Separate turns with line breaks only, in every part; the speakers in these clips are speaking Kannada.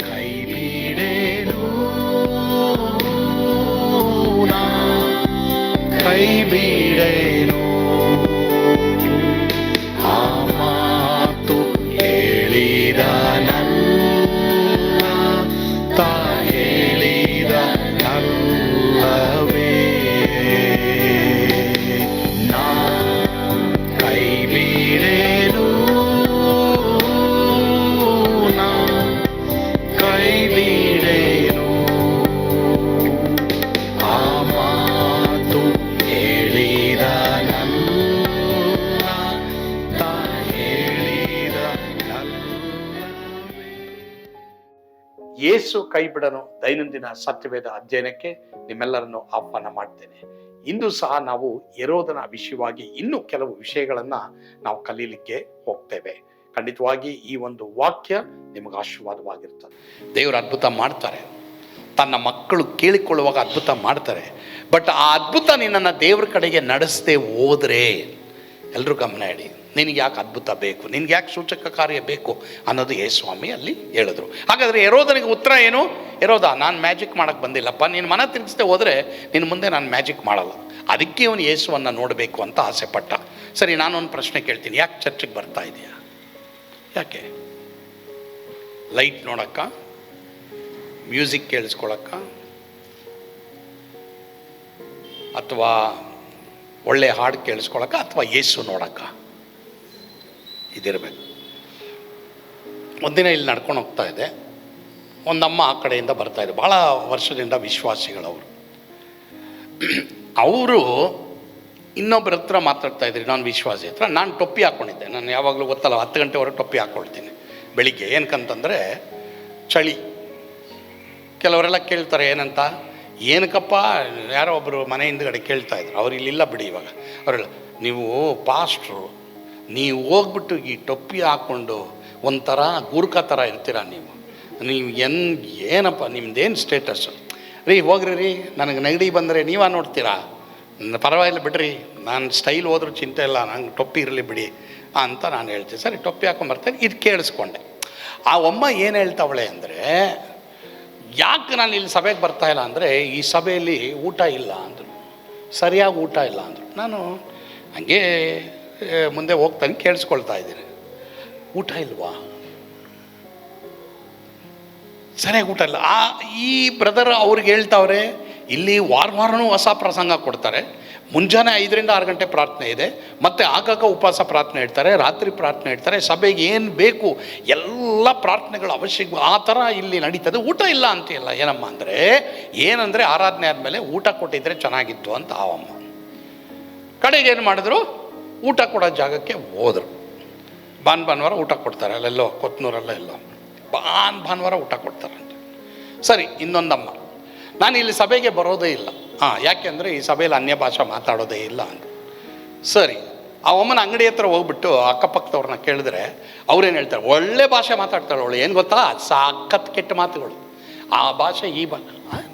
ಕೈ ಬಿಡೇನು ಕೈ ಬಿಡನು
ದೈನಂದಿನ ಸತ್ಯವೇದ ಅಧ್ಯಯನಕ್ಕೆ ನಿಮ್ಮೆಲ್ಲರನ್ನು ಆಹ್ವಾನ ಮಾಡ್ತೇನೆ. ಇಂದು ಸಹ ನಾವು ಏರೋದನ ವಿಷಯವಾಗಿ ಇನ್ನೂ ಕೆಲವು ವಿಷಯಗಳನ್ನ ನಾವು ಕಲೀಲಿಕ್ಕೆ ಹೋಗ್ತೇವೆ. ಖಂಡಿತವಾಗಿ ಈ ಒಂದು ವಾಕ್ಯ ನಿಮಗೆ ಆಶೀರ್ವಾದವಾಗಿರ್ತದೆ ದೇವರು ಅದ್ಭುತ ಮಾಡ್ತಾರೆ. ತನ್ನ ಮಕ್ಕಳು ಕೇಳಿಕೊಳ್ಳುವಾಗ ಅದ್ಭುತ ಮಾಡ್ತಾರೆ. ಬಟ್ ಆ ಅದ್ಭುತ ನಿನ್ನನ್ನು ದೇವ್ರ ಕಡೆಗೆ ನಡೆಸದೆ ಹೋದರೆ ಎಲ್ಲರೂ ಗಮನ ಇಡಿ. ನಿನಗೆ ಯಾಕೆ ಅದ್ಭುತ ಬೇಕು? ನಿನಗೆ ಯಾಕೆ ಸೂಚಕ ಕಾರ್ಯ ಬೇಕು ಅನ್ನೋದು ಯೇ ಸ್ವಾಮಿ ಅಲ್ಲಿ ಹೇಳಿದ್ರು. ಹಾಗಾದರೆ ಎರೋದನಿಗೆ ಉತ್ತರ ಏನು? ಎರೋದ ನಾನು ಮ್ಯಾಜಿಕ್ ಮಾಡೋಕ್ಕೆ ಬಂದಿಲ್ಲಪ್ಪ, ನೀನು ಮನ ತಿರುಗಿಸ್ದೆ ಹೋದರೆ ನಿನ್ನ ಮುಂದೆ ನಾನು ಮ್ಯಾಜಿಕ್ ಮಾಡಲ್ಲ. ಅದಕ್ಕೆ ಅವನು ಯೇಸುವನ್ನು ನೋಡಬೇಕು ಅಂತ ಆಸೆ ಪಟ್ಟ. ಸರಿ, ನಾನೊಂದು ಪ್ರಶ್ನೆ ಕೇಳ್ತೀನಿ. ಯಾಕೆ ಚರ್ಚಿಗೆ ಬರ್ತಾ ಇದೆಯಾ? ಯಾಕೆ? ಲೈಟ್ ನೋಡಕ್ಕ? ಮ್ಯೂಸಿಕ್ ಕೇಳಿಸ್ಕೊಳಕ್ಕ? ಅಥವಾ ಒಳ್ಳೆ ಹಾಡು ಕೇಳಿಸ್ಕೊಳಕ್ಕ? ಅಥವಾ ಯೇಸು ನೋಡಕ್ಕ? ಇದಿರಬೇಕು. ಒಂದಿನ ಇಲ್ಲಿ ನಡ್ಕೊಂಡು ಹೋಗ್ತಾ ಇದೆ. ಒಂದಮ್ಮ ಆ ಕಡೆಯಿಂದ ಬರ್ತಾ ಇದೆ. ಭಾಳ ವರ್ಷದಿಂದ ವಿಶ್ವಾಸಿಗಳವರು. ಅವರು ಇನ್ನೊಬ್ಬರ ಹತ್ರ ಮಾತಾಡ್ತಾ ಇದ್ರಿ, ನಾನು ವಿಶ್ವಾಸಿ ಹತ್ರ. ನಾನು ಟೊಪ್ಪಿ ಹಾಕ್ಕೊಂಡಿದ್ದೆ ನಾನು ಯಾವಾಗಲೂ ಗೊತ್ತಲ್ಲ, ಹತ್ತು ಗಂಟೆವರೆಗೆ ಟೊಪ್ಪಿ ಹಾಕ್ಕೊಳ್ತೀನಿ ಬೆಳಿಗ್ಗೆ ಏನಕ್ಕಂತಂದರೆ, ಚಳಿ. ಕೆಲವರೆಲ್ಲ ಕೇಳ್ತಾರೆ, ಏನಂತ? ಏನಕ್ಕಪ್ಪ? ಯಾರೋ ಒಬ್ಬರು ಮನೆ ಹಿಂದ್ಗಡೆ ಕೇಳ್ತಾ ಇದ್ರು. ಅವ್ರು ಇಲ್ಲಿಲ್ಲ ಬಿಡಿ ಇವಾಗ. ಅವರೆಲ್ಲ, ನೀವು ಪಾಸ್ಟ್ರು ನೀವು ಹೋಗ್ಬಿಟ್ಟು ಈ ಟೊಪ್ಪಿ ಹಾಕ್ಕೊಂಡು ಒಂಥರ ಗೂರ್ಖ ಥರ ಇರ್ತೀರ ನೀವು. ನೀವು ಎನ್, ಏನಪ್ಪ, ನಿಮ್ದೇನು ಸ್ಟೇಟಸ್ಸು ರೀ, ಹೋಗ್ರಿ ರೀ, ನನಗೆ ನೆಗಡಿ ಬಂದರೆ ನೀವಾ ನೋಡ್ತೀರಾ? ಪರವಾಗಿಲ್ಲ, ಬಿಡ್ರಿ. ನಾನು ಸ್ಟೈಲ್ ಹೋದ್ರೂ ಚಿಂತೆ ಇಲ್ಲ, ನಂಗೆ ಟೊಪ್ಪಿ ಇರಲಿ ಬಿಡಿ ಅಂತ ನಾನು ಹೇಳ್ತೀನಿ. ಸರಿ, ಟೊಪ್ಪಿ ಹಾಕೊಂಬರ್ತೇನೆ ಇದು ಕೇಳಿಸ್ಕೊಂಡೆ. ಆ ಅಮ್ಮ ಏನು ಹೇಳ್ತಾವಳೆ ಅಂದರೆ, ಯಾಕೆ ನಾನು ಇಲ್ಲಿ ಸಭೆಗೆ ಬರ್ತಾ ಇಲ್ಲ ಅಂದರೆ, ಈ ಸಭೆಯಲ್ಲಿ ಊಟ ಇಲ್ಲ ಅಂದರು ಸರಿಯಾಗಿ ಊಟ ಇಲ್ಲ ಅಂದರು ನಾನು ಹಂಗೆ ಮುಂದೆ ಹೋಗ್ತಂಗೆ ಕೇಳಿಸ್ಕೊಳ್ತಾ ಇದ್ದೀನಿ. ಊಟ ಇಲ್ವಾ? ಸರಿಯಾಗಿ ಊಟ ಇಲ್ಲ. ಆ, ಈ ಬ್ರದರ್ ಅವ್ರಿಗೆ ಹೇಳ್ತಾವ್ರೆ, ಇಲ್ಲಿ ವಾರ ವಾರನೂ ಹೊಸ ಪ್ರಸಂಗ ಕೊಡ್ತಾರೆ. ಮುಂಜಾನೆ ಐದರಿಂದ ಆರು ಗಂಟೆ ಪ್ರಾರ್ಥನೆ ಇದೆ. ಮತ್ತು ಆಗಾಗ ಉಪವಾಸ ಪ್ರಾರ್ಥನೆ ಇಡ್ತಾರೆ ರಾತ್ರಿ ಪ್ರಾರ್ಥನೆ ಇಡ್ತಾರೆ ಸಭೆಗೆ ಏನು ಬೇಕು, ಎಲ್ಲ ಪ್ರಾರ್ಥನೆಗಳು ಅವಶ್ಯಕ ಆ ಥರ ಇಲ್ಲಿ ನಡೀತದೆ. ಊಟ ಇಲ್ಲ ಅಂತ ಇಲ್ಲ ಏನಮ್ಮ ಅಂದರೆ, ಏನಂದರೆ ಆರಾಧನೆ ಆದಮೇಲೆ ಊಟ ಕೊಟ್ಟಿದ್ರೆ ಚೆನ್ನಾಗಿತ್ತು ಅಂತ ಆವಮ್ಮ. ಕಡೆಗೆ ಏನು ಮಾಡಿದ್ರು? ಊಟ ಕೊಡೋ ಜಾಗಕ್ಕೆ ಹೋದರು. ಭಾನ್ ಭಾನುವಾರ ಊಟ ಕೊಡ್ತಾರೆ, ಅಲ್ಲೆಲ್ಲೋ ಕೊತ್ನೂರಲ್ಲ ಎಲ್ಲೋ. ಭಾನ್ ಭಾನುವಾರ ಊಟ ಕೊಡ್ತಾರೆ ಸರಿ, ಇನ್ನೊಂದಮ್ಮ. ನಾನು ಇಲ್ಲಿ ಸಭೆಗೆ ಬರೋದೇ ಇಲ್ಲ. ಹಾಂ ಯಾಕೆಂದರೆ ಈ ಸಭೆಯಲ್ಲಿ ಅನ್ಯ ಭಾಷೆ ಮಾತಾಡೋದೇ ಇಲ್ಲ ಅಂತ. ಸರಿ, ಆ ಅಮ್ಮನ ಅಂಗಡಿ ಹತ್ರ ಹೋಗ್ಬಿಟ್ಟು ಅಕ್ಕಪಕ್ಕದವ್ರನ್ನ ಕೇಳಿದ್ರೆ ಅವ್ರೇನು ಹೇಳ್ತಾರೆ, ಒಳ್ಳೆ ಭಾಷೆ ಮಾತಾಡ್ತಾಳೆ ಅವಳು. ಏನು ಗೊತ್ತಾ? ಸಾಕತ್ ಕೆಟ್ಟ ಮಾತುಗಳು. ಆ ಭಾಷೆ ಈ ಬಾ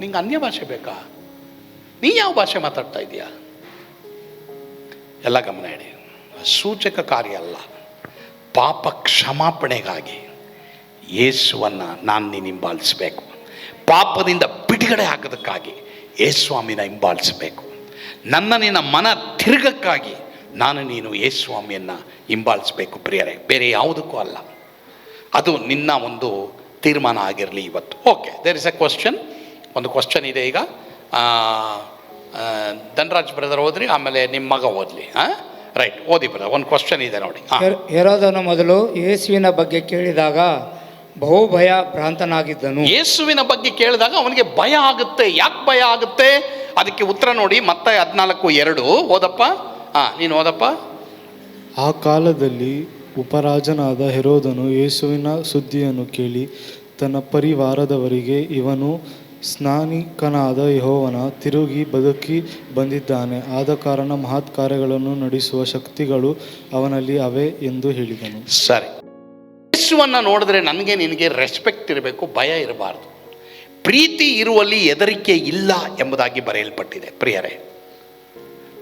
ನಿಂಗೆ ಅನ್ಯ ಭಾಷೆ ಬೇಕಾ? ನೀ ಯಾವ ಭಾಷೆ ಮಾತಾಡ್ತಾ ಇದೀಯಾ? ಎಲ್ಲ ಗಮನ ಇಡಿ. ಸೂಚಕ ಕಾರ್ಯ ಅಲ್ಲ. ಪಾಪ ಕ್ಷಮಾಪಣೆಗಾಗಿ ಯೇಸುವನ್ನು ನಾನು ನೀನು ಹಿಂಬಾಲಿಸಬೇಕು ಪಾಪದಿಂದ ಬಿಡುಗಡೆ ಹಾಕೋದಕ್ಕಾಗಿ ಯೇಸ್ವಾಮಿನ ಹಿಂಬಾಲಿಸಬೇಕು ನನ್ನ ನಿನ್ನ ಮನ ತಿರುಗಕ್ಕಾಗಿ ನಾನು ನೀನು ಯೇಸ್ವಾಮಿಯನ್ನು ಹಿಂಬಾಲಿಸಬೇಕು ಪ್ರಿಯರೇ. ಬೇರೆ ಯಾವುದಕ್ಕೂ ಅಲ್ಲ. ಅದು ನಿನ್ನ ಒಂದು ತೀರ್ಮಾನ ಆಗಿರಲಿ ಇವತ್ತು. Okay there is a question ಒಂದು ಕ್ವಶನ್ ಇದೆ ಈಗ. ಧನರಾಜ್ ಬ್ರದರ್ ಓದ್ರಿ ಆಮೇಲೆ ನಿಮ್ಮ ಮಗ ಓದಲಿ ಹಾಂ ರೈಟ್ ಓದಿ ಬ್ರದರ್ ಒಂದು ಕ್ವಶನ್ ಇದೆ ನೋಡಿ.
ಹೆರೋದನು ಮೊದಲು ಯೇಸುವಿನ ಬಗ್ಗೆ ಕೇಳಿದಾಗ ಬಹು ಭಯ ಭ್ರಾಂತನಾಗಿದ್ದನು.
ಯೇಸುವಿನ ಬಗ್ಗೆ ಕೇಳಿದಾಗ ಅವನಿಗೆ ಭಯ ಆಗುತ್ತೆ. ಯಾಕೆ ಭಯ ಆಗುತ್ತೆ? ಅದಕ್ಕೆ ಉತ್ತರ ನೋಡಿ ಮತ್ತೆ ಹದಿನಾಲ್ಕು ಎರಡು. ಓದಪ್ಪ. ಹಾಂ ನೀನು ಓದಪ್ಪ.
ಆ ಕಾಲದಲ್ಲಿ ಉಪರಾಜನಾದ ಹೆರೋದನು ಯೇಸುವಿನ ಸುದ್ದಿಯನ್ನು ಕೇಳಿ ತನ್ನ ಪರಿವಾರದವರಿಗೆ ಇವನು ಸ್ನಾನಿಕನಾದ ಯಹೋವನ ತಿರುಗಿ ಬದುಕಿ ಬಂದಿದ್ದಾನೆ. ಆದ ಕಾರಣ ಮಹತ್ ಕಾರ್ಯಗಳನ್ನು ನಡೆಸುವ ಶಕ್ತಿಗಳು ಅವನಲ್ಲಿ ಅವೆ ಎಂದು ಹೇಳಿದನು.
ಸರಿ. ಯೇಸುವನ್ನು ನೋಡಿದ್ರೆ ನನಗೆ ನಿನಗೆ ರೆಸ್ಪೆಕ್ಟ್ ಇರಬೇಕು, ಭಯ ಇರಬಾರ್ದು. ಪ್ರೀತಿ ಇರುವಲ್ಲಿ ಹೆದರಿಕೆ ಇಲ್ಲ ಎಂಬುದಾಗಿ ಬರೆಯಲ್ಪಟ್ಟಿದೆ. ಪ್ರಿಯರೇ,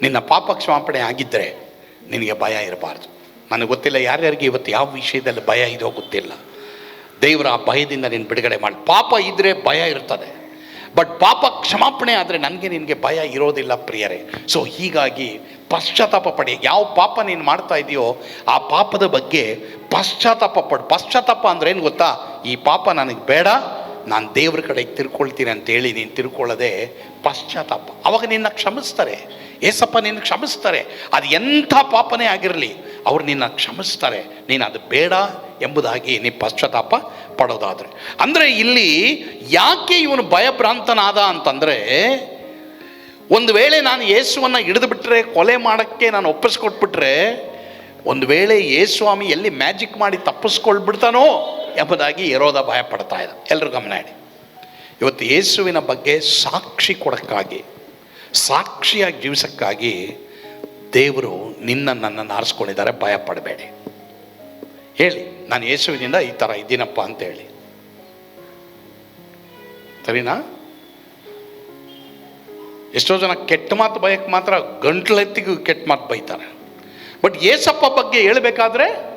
ನಿನ್ನ ಪಾಪ ಕ್ಷಮಾಪಣೆ ಆಗಿದ್ದರೆ ನಿನಗೆ ಭಯ ಇರಬಾರ್ದು. ನನಗೆ ಗೊತ್ತಿಲ್ಲ ಯಾರ್ಯಾರಿಗೆ ಇವತ್ತು ಯಾವ ವಿಷಯದಲ್ಲಿ ಭಯ ಇದೋ ಗೊತ್ತಿಲ್ಲ ದೇವರ ಆ ಭಯದಿಂದ ನೀನು ಬಿಡುಗಡೆ ಮಾಡಿ. ಪಾಪ ಇದ್ದರೆ ಭಯ ಇರ್ತದೆ. ಬಟ್ ಪಾಪ ಕ್ಷಮಾಪಣೆ ಆದರೆ ನನಗೆ ನಿನಗೆ ಭಯ ಇರೋದಿಲ್ಲ ಪ್ರಿಯರೇ. ಸೊ ಹೀಗಾಗಿ ಪಶ್ಚಾತ್ತಾಪ ಪಡಿ. ಯಾವ ಪಾಪ ನೀನು ಮಾಡ್ತಾ ಇದೆಯೋ ಆ ಪಾಪದ ಬಗ್ಗೆ ಪಶ್ಚಾತ್ತಾಪ ಪಡು. ಪಶ್ಚಾತ್ತಾಪ ಅಂದ್ರೆ ಏನು ಗೊತ್ತಾ? ಈ ಪಾಪ ನನಗೆ ಬೇಡ, ನಾನು ದೇವ್ರ ಕಡೆಗೆ ತಿರ್ಕೊಳ್ತೀನಿ ಅಂತೇಳಿ ನೀನು ತಿರ್ಕೊಳ್ಳೋದೆ ಪಶ್ಚಾತ್ತಾಪ. ಅವಾಗ ನಿನ್ನ ಕ್ಷಮಿಸ್ತಾರೆ. ಏಸಪ್ಪ ನಿನ್ನ ಕ್ಷಮಿಸ್ತಾರೆ. ಅದು ಎಂಥ ಪಾಪನೇ ಆಗಿರಲಿ, ಅವ್ರು ನಿನ್ನ ಕ್ಷಮಿಸ್ತಾರೆ. ನೀನು ಅದು ಬೇಡ ಎಂಬುದಾಗಿ ನೀ ಪಶ್ಚಾತ್ತಾಪ ಪಡೋದಾದರೆ. ಅಂದರೆ ಇಲ್ಲಿ ಯಾಕೆ ಇವನು ಭಯಭ್ರಾಂತನಾದ ಅಂತಂದರೆ, ಒಂದು ವೇಳೆ ನಾನು ಯೇಸುವನ್ನು ಹಿಡಿದು ಬಿಟ್ಟರೆ ಕೊಲೆ ಮಾಡೋಕ್ಕೆ ನಾನು ಒಪ್ಪಿಸ್ಕೊಟ್ಬಿಟ್ರೆ ಒಂದು ವೇಳೆ ಯೇಸ್ವಾಮಿ ಎಲ್ಲಿ ಮ್ಯಾಜಿಕ್ ಮಾಡಿ ತಪ್ಪಿಸ್ಕೊಳ್ಬಿಡ್ತಾನೋ ಎಂಬುದಾಗಿ ಇರೋದ ಭಯ ಪಡ್ತಾ ಇದ್ದ ಎಲ್ಲರೂ ಗಮನ ಇಡಿ. ಇವತ್ತು ಯೇಸುವಿನ ಬಗ್ಗೆ ಸಾಕ್ಷಿ ಕೊಡೋಕ್ಕಾಗಿ, ಸಾಕ್ಷಿಯಾಗಿ ಜೀವಿಸೋಕ್ಕಾಗಿ ದೇವರು ನಿನ್ನ ನನ್ನನ್ನು ಆರಿಸ್ಕೊಂಡಿದ್ದಾರೆ ಭಯ ಪಡಬೇಡಿ ಹೇಳಿ, ನಾನು ಯೇಸುವಿನಿಂದ ಈ ಥರ ಇದ್ದೀನಪ್ಪ ಅಂತ ಹೇಳಿ. ಸರಿನಾ? ಎಷ್ಟೋ ಜನ ಕೆಟ್ಟ ಮಾತು ಬಯಕ್ಕೆ ಮಾತ್ರ ಗಂಟ್ಲೆತ್ತಿಗೂ ಕೆಟ್ಟ ಮಾತು ಬೈತಾರೆ. ಬಟ್ ಏಸಪ್ಪ ಬಗ್ಗೆ ಹೇಳಬೇಕಾದ್ರೆ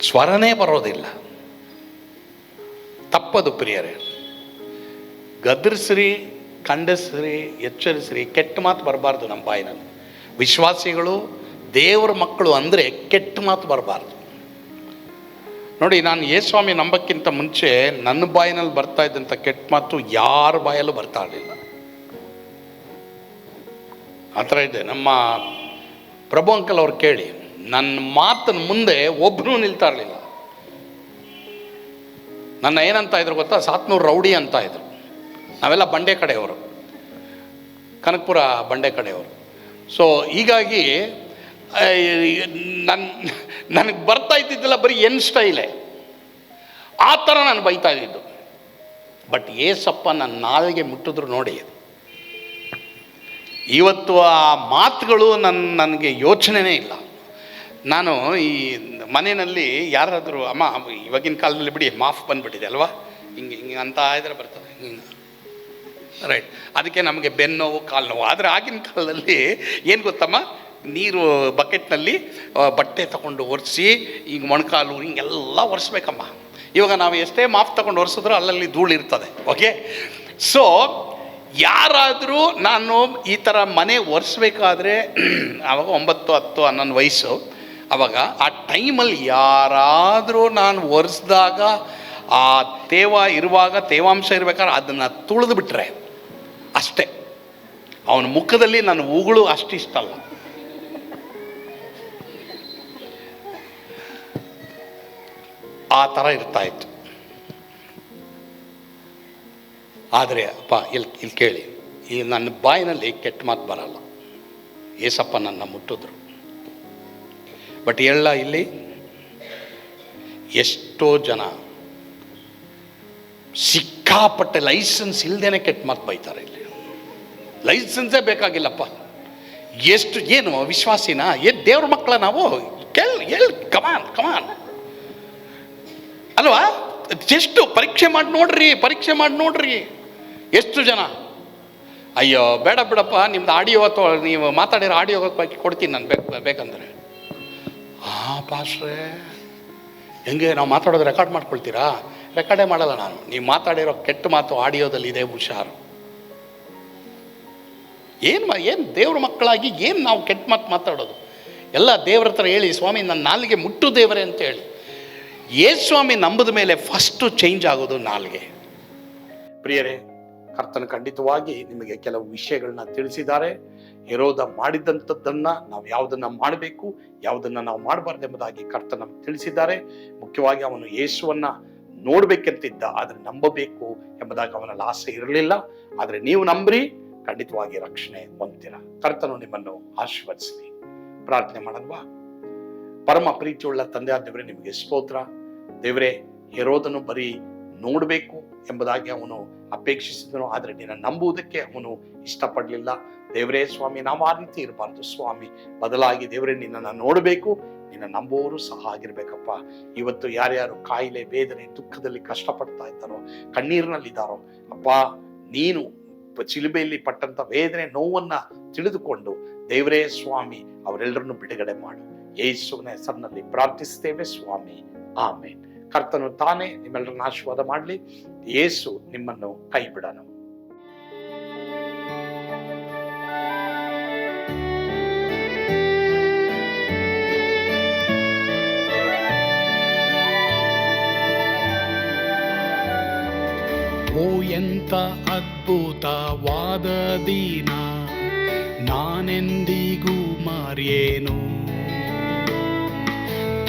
ಸ್ವರನೇ ಬರೋದಿಲ್ಲ. ತಪ್ಪದು ಪ್ರಿಯರೇ. ಗದರಿಸ್ರಿ, ಖಂಡಿಸ್ರಿ, ಎಚ್ಚರಿಸ್ರಿ, ಕೆಟ್ಟ ಮಾತು ಬರಬಾರ್ದು ನಮ್ಮ ಬಾಯಿನಲ್ಲಿ. ವಿಶ್ವಾಸಿಗಳು ದೇವರ ಮಕ್ಕಳು ಅಂದರೆ ಕೆಟ್ಟ ಮಾತು ಬರಬಾರ್ದು. ನೋಡಿ, ನಾನು ಯೇಸ್ವಾಮಿ ನಂಬಕ್ಕಿಂತ ಮುಂಚೆ ನನ್ನ ಬಾಯಿನಲ್ಲಿ ಬರ್ತಾ ಇದ್ದಂಥ ಕೆಟ್ಟ ಮಾತು ಯಾರ ಬಾಯಲ್ಲೂ ಬರ್ತಾ ಇರಲಿಲ್ಲ. ಆ ಥರ ಇದೆ. ನಮ್ಮ ಪ್ರಭು ಅಂಕಲ್ ಅವ್ರು ಕೇಳಿ, ನನ್ನ ಮಾತಿನ ಮುಂದೆ ಒಬ್ಬನೂ ನಿಲ್ತಾ ಇರಲಿಲ್ಲ. ನನ್ನ ಏನಂತ ಇದ್ರು ಗೊತ್ತಾ? ಸಾತ್ನೂರು ರೌಡಿ ಅಂತ ಇದ್ರು. ನಾವೆಲ್ಲ ಬಂಡೆ ಕಡೆಯವರು. ಕನಕಪುರ ಬಂಡೆ ಕಡೆಯವರು. ಸೊ ಹೀಗಾಗಿ ನನ್ನ ನನಗೆ ಬರ್ತಾ ಇದ್ದಿದ್ದಿಲ್ಲ ಬರೀ ಎನ್ ಸ್ಟೈಲೇ. ಆ ಥರ ನಾನು ಬೈತಾ ಇದ್ದಿದ್ದು. ಬಟ್ ಏಸಪ್ಪ ನನ್ನ ನಾಲಿಗೆ ಮುಟ್ಟಿದ್ರು ನೋಡಿ. ಇವತ್ತು ಆ ಮಾತುಗಳು ನನ್ನ ನನಗೆ ಯೋಚನೆನೇ ಇಲ್ಲ. ನಾನು ಈ ಮನೆಯಲ್ಲಿ ಯಾರಾದರೂ, ಅಮ್ಮ, ಇವಾಗಿನ ಕಾಲದಲ್ಲಿ ಬಿಡಿ, ಮಾಫ್ ಬಂದುಬಿಟ್ಟಿದೆ ಅಲ್ವಾ? ಹಿಂಗೆ ಹಿಂಗೆ ಅಂತ ಇದ್ರೆ ಬರ್ತದೆ. ಹಿಂಗೆ. ರೈಟ್. ಅದಕ್ಕೆ ನಮಗೆ ಬೆನ್ನೋವು ಕಾಲು ನೋವು ಆದರೆ ಆಗಿನ ಕಾಲದಲ್ಲಿ ಏನು ಗೊತ್ತಮ್ಮ? ನೀರು ಬಕೆಟ್ನಲ್ಲಿ ಬಟ್ಟೆ ತಗೊಂಡು ಒರೆಸಿ ಹಿಂಗೆ ಮೊಣಕಾಲು, ಹಿಂಗೆಲ್ಲ ಒರೆಸ್ಬೇಕಮ್ಮ. ಇವಾಗ ನಾವು ಎಷ್ಟೇ ಮಾಫ್ ತಗೊಂಡು ಒರೆಸಿದ್ರೂ ಅಲ್ಲಲ್ಲಿ ಧೂಳು ಇರ್ತದೆ ಓಕೆ ಸೊ ಯಾರಾದರೂ ನಾನು ಈ ಥರ ಮನೆ ಒರೆಸ್ಬೇಕಾದ್ರೆ ಆವಾಗ ಒಂಬತ್ತು, ಹತ್ತು, ಹನ್ನೊಂದು ವಯಸ್ಸು, ಅವಾಗ ಆ ಟೈಮಲ್ಲಿ ಯಾರಾದರೂ ನಾನು ಒರೆಸ್ದಾಗ ಆ ತೇವ ಇರುವಾಗ ತೇವಾಂಶ ಇರಬೇಕಾದ್ರೆ ಅದನ್ನು ತುಳಿದು ಬಿಟ್ಟರೆ ಅಷ್ಟೇ. ಅವನ ಮುಖದಲ್ಲಿ ನನ್ನ ಉಗುಳು ಅಷ್ಟಿಷ್ಟಲ್ಲ. ಆ ಥರ ಇರ್ತಾ ಇತ್ತು. ಆದರೆ ಅಪ್ಪ ಇಲ್ಲಿ ಇಲ್ಲಿ ಕೇಳಿ. ಈ ನನ್ನ ಬಾಯಿನಲ್ಲಿ ಕೆಟ್ಟ ಮಾತು ಬರಲ್ಲ. ಏಸಪ್ಪ ನನ್ನ ಮುಟ್ಟಿದ್ರು. ಬಟ್ ಎಲ್ಲ ಇಲ್ಲಿ, ಎಷ್ಟೋ ಜನ ಸಿಕ್ಕಾಪಟ್ಟೆ ಲೈಸೆನ್ಸ್ ಇಲ್ಲದೇನೆ ಕೆಟ್ಟ ಮಾತು ಬೈತಾರೆ ಇಲ್ಲಿ. ಲೈಸೆನ್ಸೇ ಬೇಕಾಗಿಲ್ಲಪ್ಪ. ಎಷ್ಟು, ಏನು ವಿಶ್ವಾಸಿನ ಏನು ದೇವ್ರ ಮಕ್ಕಳ ನಾವು? ಕೇಳಿ ಎಲ್ ಕಮಾನ್ ಕಮಾನ್ ಅಲ್ವಾ? ಎಷ್ಟು ಪರೀಕ್ಷೆ ಮಾಡಿ ನೋಡ್ರಿ, ಪರೀಕ್ಷೆ ಮಾಡಿ ನೋಡ್ರಿ. ಎಷ್ಟು ಜನ? ಅಯ್ಯೋ, ಬೇಡ ಬಿಡಪ್ಪ, ನಿಮ್ದು ಆಡಿಯೋ ಅಥವಾ ನೀವು ಮಾತಾಡಿರೋ ಆಡಿಯೋ ಕೊಡ್ತೀನಿ ನಾನು ಬೇಕು, ಬೇಕಂದ್ರೆ. ಹಾಂ ಪಾಸ್ಟ್ರೇ, ಹೆಂಗೆ ನಾವು ಮಾತಾಡೋದು ರೆಕಾರ್ಡ್ ಮಾಡ್ಕೊಳ್ತೀರಾ? ರೆಕಾರ್ಡೇ ಮಾಡಲ್ಲ ನಾನು. ನೀವು ಮಾತಾಡಿರೋ ಕೆಟ್ಟ ಮಾತು ಆಡಿಯೋದಲ್ಲಿ ಇದೆ ಹುಷಾರು. ಏನು ಏನು ದೇವ್ರ ಮಕ್ಕಳಾಗಿ ಏನು ನಾವು ಕೆಟ್ಟ ಮಾತು ಮಾತಾಡೋದು? ಎಲ್ಲ ದೇವ್ರ ಹತ್ರ ಹೇಳಿ, ಸ್ವಾಮಿ ನನ್ನ ನಾಲಿಗೆ ಮುಟ್ಟು ದೇವರೇ ಅಂತ ಹೇಳಿ ಯೇಸ್ವಾಮಿ ನಂಬದ ಮೇಲೆ ಫಸ್ಟು ಚೇಂಜ್ ಆಗೋದು ನಾಲ್ಗೆ. ಪ್ರಿಯರೇ, ಕರ್ತನ ಖಂಡಿತವಾಗಿ ನಿಮಗೆ ಕೆಲವು ವಿಷಯಗಳನ್ನ ತಿಳಿಸಿದ್ದಾರೆ. ಹೆರೋದ ಮಾಡಿದಂಥದ್ದನ್ನ ನಾವು ಯಾವುದನ್ನ ಮಾಡಬೇಕು, ಯಾವುದನ್ನ ನಾವು ಮಾಡಬಾರ್ದು ಎಂಬುದಾಗಿ ಕರ್ತನ ತಿಳಿಸಿದ್ದಾರೆ. ಮುಖ್ಯವಾಗಿ ಅವನು ಯೇಸುವನ್ನ ನೋಡ್ಬೇಕಂತಿದ್ದ, ಆದ್ರೆ ನಂಬಬೇಕು ಎಂಬುದಾಗಿ ಅವನಲ್ಲಿ ಆಸೆ ಇರಲಿಲ್ಲ. ಆದ್ರೆ ನೀವು ನಂಬ್ರಿ, ಖಂಡಿತವಾಗಿ ರಕ್ಷಣೆ ಹೊಂದಿರ ಕರ್ತನು ನಿಮ್ಮನ್ನು ಆಶೀರ್ವದಿಸಲಿ. ಪ್ರಾರ್ಥನೆ ಮಾಡಲ್ವಾ ಪರಮ ಪ್ರೀತಿಯುಳ್ಳ ತಂದೆ ಆದ ದೇವರೇ ನಿಮಗೆ ಸ್ತೋತ್ರ. ದೇವರೇ, ಹೆರೋದನು ಬರೀ ನೋಡಬೇಕು ಎಂಬುದಾಗಿ ಅವನು ಅಪೇಕ್ಷಿಸಿದನು. ಆದರೆ ನಿನ್ನ ನಂಬುವುದಕ್ಕೆ ಅವನು ಇಷ್ಟಪಡಲಿಲ್ಲ. ದೇವರೇ, ಸ್ವಾಮಿ, ನಾವು ಆ ರೀತಿ ಇರಬಾರ್ದು. ಸ್ವಾಮಿ, ಬದಲಾಗಿ ದೇವರೇ, ನಿನ್ನನ್ನು ನೋಡಬೇಕು, ನಿನ್ನ ನಂಬುವವರು ಸಹ ಆಗಿರ್ಬೇಕಪ್ಪ. ಇವತ್ತು ಯಾರ್ಯಾರು ಕಾಯಿಲೆ ವೇದನೆ ದುಃಖದಲ್ಲಿ ಕಷ್ಟಪಡ್ತಾ ಇದ್ದಾರೋ, ಕಣ್ಣೀರಿನಲ್ಲಿದ್ದಾರೋ, ಅಪ್ಪ, ನೀನು ಚಿಲುಬೆಯಲ್ಲಿ ಪಟ್ಟಂತ ವೇದನೆ ನೋವನ್ನ ತಿಳಿದುಕೊಂಡು ದೇವರೇ, ಸ್ವಾಮಿ, ಅವರೆಲ್ಲರನ್ನು ಬಿಡುಗಡೆ ಮಾಡು. ಯೇಸುವಿನ ಹೆಸರಿನಲ್ಲಿ ಪ್ರಾರ್ಥಿಸ್ತೇವೆ ಸ್ವಾಮಿ. ಆಮೇನ್. ಕರ್ತನು ತಾನೇ ನಿಮ್ಮೆಲ್ಲರನ್ನ ಆಶೀರ್ವಾದ ಮಾಡಲಿ. ಯೇಸು ನಿಮ್ಮನ್ನು ಕೈ ಬಿಡನು ಓ ಎಂತ ಅದ್ಭುತವಾದ ದಿನ, ನಾನೆಂದಿಗೂ ಮರೆಯೇನು?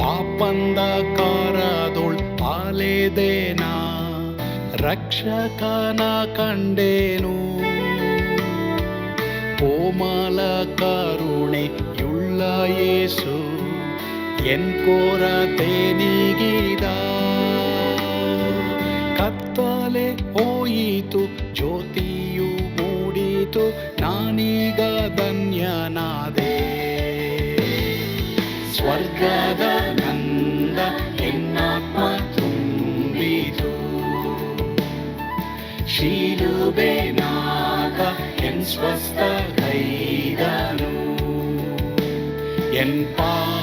ಪಾಪಂದ ಕಾರದೊಳ್ ಪಾಲೆದೇನ ರಕ್ಷಕನ ಕಂಡೇನು? ಕೋಮಲ ಕರುಣೆ ಯುಳ್ಳ ಯೇಸು ಎನ್ ನೀಗಿದ? ಕತ್ತಲೆ ಹೋಯಿತು, ಜ್ಯೋತಿಯು ಮೂಡಿತು, ನಾನೀಗ ಧನ್ಯನಾದೆ. ಸ್ವರ್ಗದ ನಂದ ಎನ್ನಾತ್ಮ ತುಂಬಿತು ಶಿಲುಬೆನಾಗ ಎನ್ ಸ್ವಸ್ಥ ಕೈದನು. ಎನ್ ಪಾಪ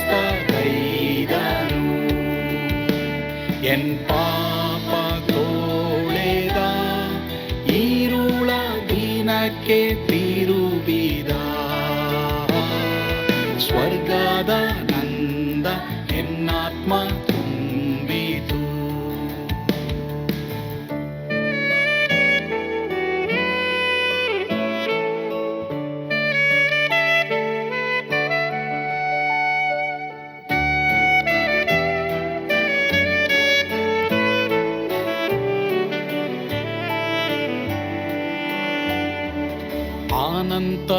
ಎನ್ ಎನ್ ಪಾಪ ತೋಳೆದ ಈರುಳ ದಿನಕ್ಕೆ ತಿರುಬಿದ ಸ್ವರ್ಗದ